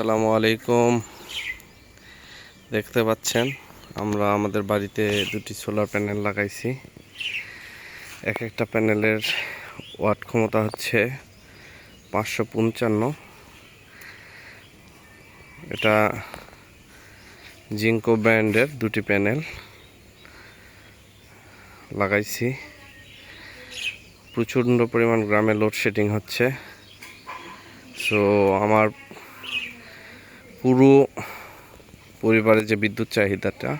আসসালামু আলাইকুম। দেখতে পাচ্ছেন, আমরা আমাদের বাড়িতে দুটি সোলার প্যানেল লাগাইছি। এক একটা প্যানেলের ওয়াট ক্ষমতা হচ্ছে পাঁচশো পঞ্চান্ন। এটা জিঙ্কো ব্র্যান্ডের দুটি প্যানেল লাগাইছি। প্রচণ্ড পরিমাণ গ্রামে লোডশেডিং হচ্ছে। সো আমার পুরো পরিবারের যে বিদ্যুৎ চাহিদাটা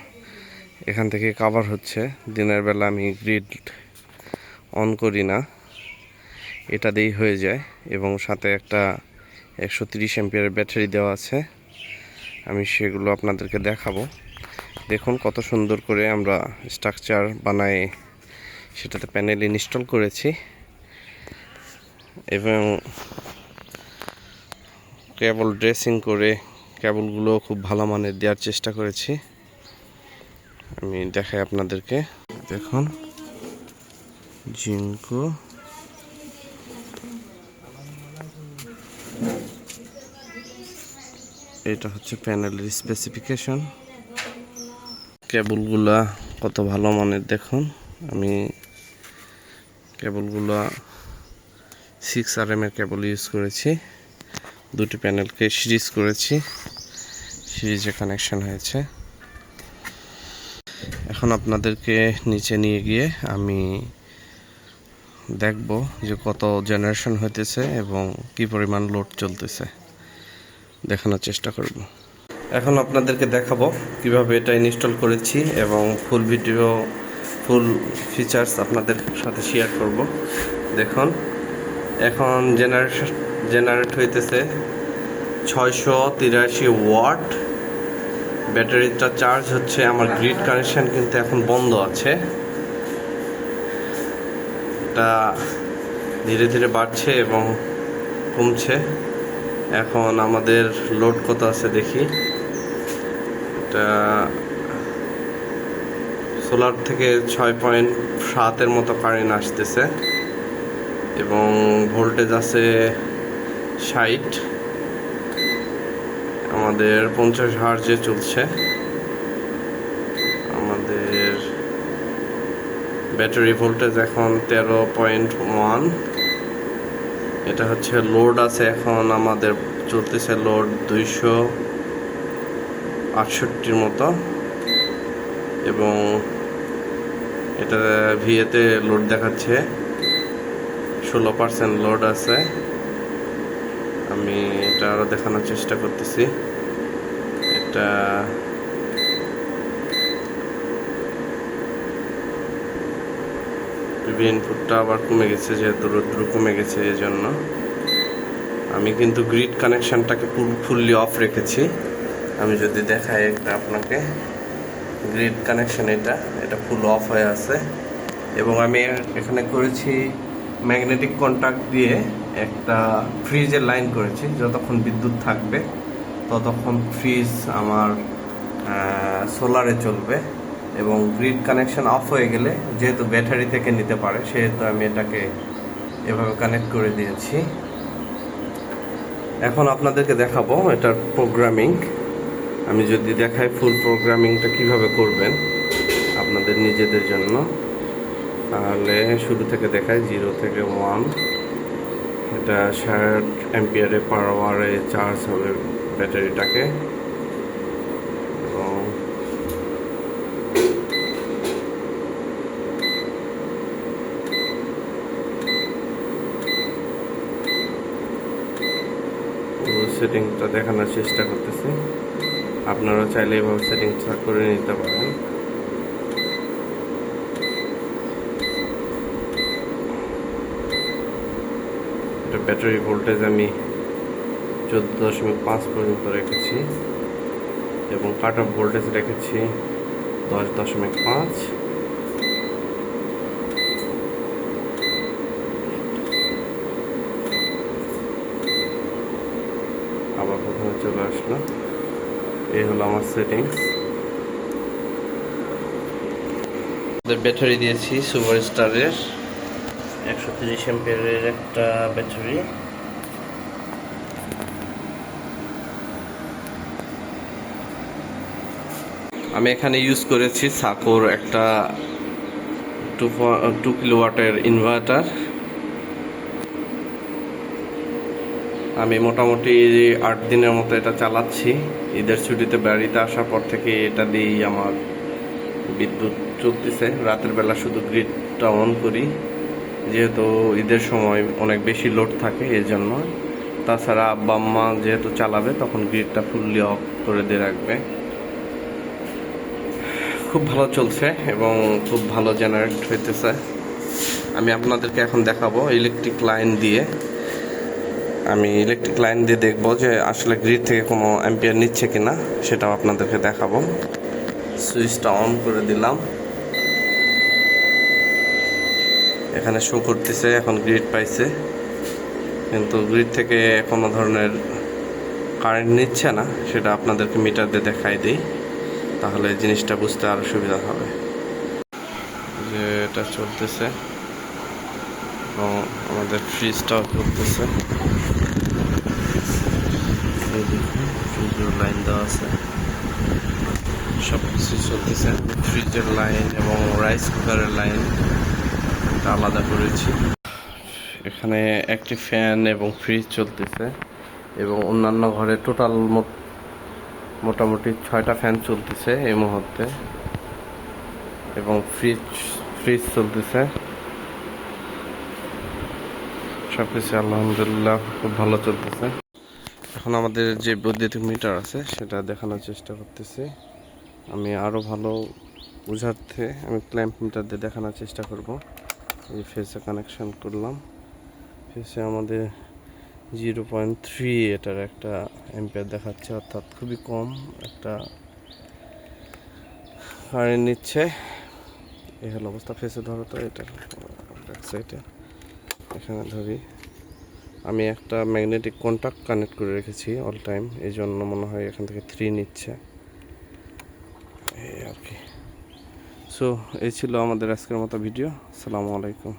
এখান থেকে কাভার হচ্ছে। দিনের বেলা আমি গ্রিড অন করি না। এটা দিয়েই হয়ে যায় এবং সাথে একটা একশো তিরিশ এমপিয়ারের ব্যাটারি দেওয়া আছে। আমি সেগুলো আপনাদেরকে দেখাবো। দেখুন কত সুন্দর করে আমরা স্ট্রাকচার বানায় সেটাতে প্যানেল ইনস্টল করেছি। এবং কেবল ড্রেসিং করে কেবলগুলো খুব ভালো মানের দেওয়ার চেষ্টা করেছি। আমি দেখাই আপনাদেরকে। দেখুন, জিঙ্কো। এটা হচ্ছে প্যানেলের স্পেসিফিকেশন কেবলগুলা কত ভালো মানের, দেখুন। আমি কেবলগুলা সিক্স আর এম এর কেবল ইউজ করেছি। দুটি প্যানেলকে সিরিজ করেছি। সিরিজে কানেকশন হয়েছে। এখন আপনাদেরকে নিচে নিয়ে গিয়ে আমি দেখব যে কত জেনারেশন হইতেছে এবং কি পরিমাণ লোড চলতেছে। দেখানোর চেষ্টা করব। এখন আপনাদেরকে দেখাবো কীভাবে এটা ইনস্টল করেছি এবং ফুল ভিডিও ফুল ফিচার্স আপনাদের সাথে শেয়ার করব। দেখুন, এখন জেনারেশন জেনারেট হইতেছে ছয়শো তিরাশি ওয়াট। ব্যাটারিটা চার্জ হচ্ছে আমার গ্রিড কানেকশন কিন্তু এখন বন্ধ আছে। এটা ধীরে ধীরে বাড়ছে এবং কমছে। এখন আমাদের লোড কত আছে দেখি। এটা সোলার থেকে ছয় পয়েন্ট সাতের মতো কারেন্ট আসতেছে। এবং ভোল্টেজ আছে ষাট। আমাদের পঞ্চাশ হার্জে চলছে, আমাদের ব্যাটারি ভোল্টেজ এখন তেরো পয়েন্ট ওয়ান। এটা হচ্ছে লোড আছে এখন, আমাদের চলতেছে লোড দুইশো আটষট্টির মতো। এবং এটা ভিএতে লোড দেখাচ্ছে, ষোলো পার্সেন্ট লোড আছে। আমি এটা আরও দেখানোর চেষ্টা করতেছি। এটা ইনপুটটা আবার কমে গেছে, যেহেতু রোদ্রু কমে গেছে এই জন্য আমি কিন্তু গ্রিড কানেকশানটাকে ফুললি অফ রেখেছি। আমি যদি দেখাই একটা আপনাকে। গ্রিড কানেকশান এটা এটা ফুল অফ হয়ে আছে। এবং আমি এখানে করেছি ম্যাগনেটিক কন্ট্যাক্ট দিয়ে একটা ফ্রিজের লাইন করেছি, যতক্ষণ বিদ্যুৎ থাকবে, ততক্ষণ ফ্রিজ আমার সোলারে চলবে এবং গ্রিড কানেকশন অফ হয়ে গেলে, যেহেতু ব্যাটারি থেকে নিতে পারে, সেহেতু আমি এটাকে এভাবে কানেক্ট করে দিয়েছি। এখন আপনাদেরকে দেখাবো এটার প্রোগ্রামিং আমি যদি দেখাই ফুল প্রোগ্রামিংটা কীভাবে করবেন, আপনাদের নিজেদের জন্য, তাহলে শুরু থেকে দেখায় জিরো থেকে ওয়ান এটা ষাট অ্যাম্পিয়ারে পার আওয়ারে চার্জ হবে ব্যাটারিটাকে। এবং সেটিংটা দেখানোর চেষ্টা করতেছি। আপনারা চাইলে এভাবে সেটিংটা করে নিতে পারেন। এটা ব্যাটারি ভোল্টেজ আমি চোদ্দ দশমিক পাঁচ পর্যন্ত রেখেছি এবং কাট অফ ভোল্টেজ রেখেছি দশ দশমিক পাঁচ। আবার প্রথমে চলে আসলো। এই হলো আমার সেটিংস ব্যাটারি দিয়েছি সুপার স্টারের। একশো তিরিশ এম্পিয়ারের একটা ব্যাটারি। আমি এখানে ইউজ করেছি সাকোর একটা টু কিলোওয়াটের ইনভার্টার আমি মোটামুটি আট দিনের মতো এটা চালাচ্ছি। ঈদের ছুটিতে বাড়িতে আসার পর থেকে এটা দিয়েই আমার বিদ্যুৎ চলতেছে। রাতের বেলা শুধু গ্রিডটা অন করি। যেহেতু ঈদের সময় অনেক বেশি লোড থাকে এই জন্য তাছাড়া আব্বা আম্মা যেহেতু চালাবে, তখন গ্রিডটা ফুললি অফ করে দিয়ে রাখবে। খুব ভালো চলছে এবং খুব ভালো জেনারেট হইতেছে। আমি আপনাদেরকে এখন দেখাবো ইলেকট্রিক লাইন দিয়ে। আমি ইলেকট্রিক লাইন দিয়ে দেখব যে আসলে গ্রিড থেকে কোনো অ্যাম্পিয়ার নিচ্ছে কিনা, সেটাও আপনাদেরকে দেখাবো। সুইচটা অন করে দিলাম। এখানে শো করতেছে, এখন গ্রিড পাইছে। কিন্তু গ্রিড থেকে কোনো ধরনের কারেন্ট নিচ্ছে না, সেটা আপনাদেরকে মিটার দিয়ে দেখাই দিই, তাহলে জিনিসটা বুঝতে আরও সুবিধা হবে। যে এটা চলতেছে, এবং আমাদের ফ্রিজটাও চলতেছে। ফ্রিজের লাইন দেওয়া আছে। সব কিছু চলতেছে। ফ্রিজের লাইন এবং রাইস কুকারের লাইন এটা আলাদা করেছি। এখানে একটি ফ্যান এবং ফ্রিজ চলতেছে এবং অন্যান্য ঘরে টোটাল মোটামুটি ছয়টা ফ্যান চলতেছে এই মুহূর্তে। এবং ফ্রিজ ফ্রিজ চলতেছে। সব কিছু আলহামদুলিল্লাহ খুব ভালো চলতেছে। এখন আমাদের যে বৈদ্যুতিক মিটার আছে, সেটা দেখানোর চেষ্টা করতেছি। আমি আরও ভালো বুঝার্থে আমি ক্ল্যাম্প মিটার দিয়ে দেখানোর চেষ্টা করব। এই ফেসে কানেকশন করলাম। ফেসে আমাদের জিরো পয়েন্ট থ্রি এটার একটা এম্পিয়ার দেখাচ্ছে, অর্থাৎ খুবই কম একটা কারেন্ট নিচ্ছে। এই হলো অবস্থা ফেসে ধরো তো এটা সাইডে এখানে ধরি, আমি একটা ম্যাগনেটিক কন্ট্যাক্ট কানেক্ট করে রেখেছি অল টাইম এই জন্য মনে হয় এখান থেকে থ্রি নিচ্ছে এই আর কি সো এই ছিল আমাদের আজকের মতো ভিডিও। আসসালামু আলাইকুম।